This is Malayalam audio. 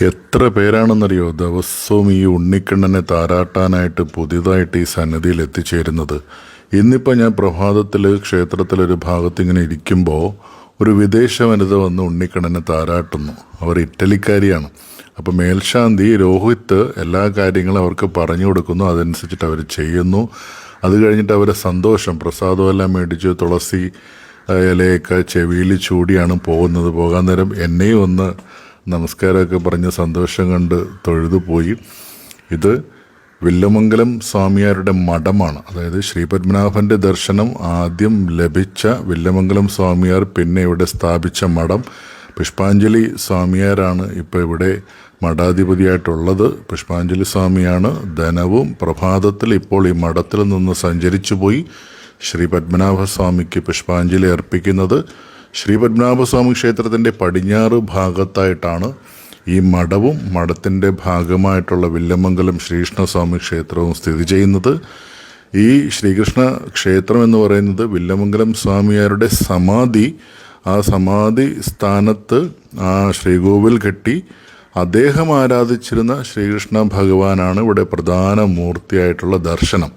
എത്ര പേരാണെന്നറിയോ? ദിവസവും ഈ ഉണ്ണിക്കണ്ണനെ താരാട്ടാനായിട്ട് പുതിയതായിട്ട് ഈ സന്നിധിയിൽ എത്തിച്ചേരുന്നത്. ഇന്നിപ്പോൾ ഞാൻ പ്രഭാതത്തിൽ ക്ഷേത്രത്തിലൊരു ഭാഗത്ത് ഇങ്ങനെ ഇരിക്കുമ്പോൾ ഒരു വിദേശ വനിത വന്ന് ഉണ്ണിക്കണ്ണനെ താരാട്ടുന്നു. അവർ ഇറ്റലിക്കാരിയാണ്. അപ്പോൾ മേൽശാന്തി രോഹിത്ത് എല്ലാ കാര്യങ്ങളും അവർക്ക് പറഞ്ഞു കൊടുക്കുന്നു. അതനുസരിച്ചിട്ട് അവർ ചെയ്യുന്നു. അത് കഴിഞ്ഞിട്ട് അവരെ സന്തോഷം പ്രസാദമെല്ലാം മേടിച്ച് തുളസി ഇലയൊക്കെ ചെവിയിൽ ചൂടിയാണ് പോകുന്നത്. പോകാൻ നേരം എന്നെയും ഒന്ന് നമസ്കാരമൊക്കെ പറഞ്ഞ് സന്തോഷം കണ്ട് തൊഴുതു പോയി. ഇത് വില്ലമംഗലം സ്വാമിയാരുടെ മഠമാണ്. അതായത് ശ്രീപത്മനാഭന്റെ ദർശനം ആദ്യം ലഭിച്ച വില്ലമംഗലം സ്വാമിയാർ പിന്നെ ഇവിടെ സ്ഥാപിച്ച മഠം. പുഷ്പാഞ്ജലി സ്വാമിയാരാണ് ഇപ്പോൾ ഇവിടെ മഠാധിപതിയായിട്ടുള്ളത്. പുഷ്പാഞ്ജലി സ്വാമിയാണ് ധനവും പ്രഭാതത്തിൽ ഇപ്പോൾ ഈ മഠത്തിൽ നിന്ന് സഞ്ചരിച്ചു പോയി. ശ്രീ പത്മനാഭസ്വാമിക്ക് പുഷ്പാഞ്ജലി അർപ്പിക്കുന്നത്. ശ്രീ പത്മനാഭസ്വാമി ക്ഷേത്രത്തിന്റെ പടിഞ്ഞാറ് ഭാഗത്തായിട്ടാണ് ഈ മഠവും മഠത്തിന്റെ ഭാഗമായിട്ടുള്ള വില്ലമംഗലം ശ്രീകൃഷ്ണസ്വാമി ക്ഷേത്രവും സ്ഥിതി ചെയ്യുന്നത്. ഈ ശ്രീകൃഷ്ണ ക്ഷേത്രം എന്ന് പറയുന്നത് വില്ലമംഗലം സ്വാമിയാരുടെ സമാധി. ആ സമാധി സ്ഥാനത്ത് ആ ശ്രീകോവിൽ കെട്ടി അദ്ദേഹം ആരാധിച്ചിരുന്ന ശ്രീകൃഷ്ണ ഭഗവാനാണ് ഇവിടെ പ്രധാന മൂർത്തിയായിട്ടുള്ള ദർശനം.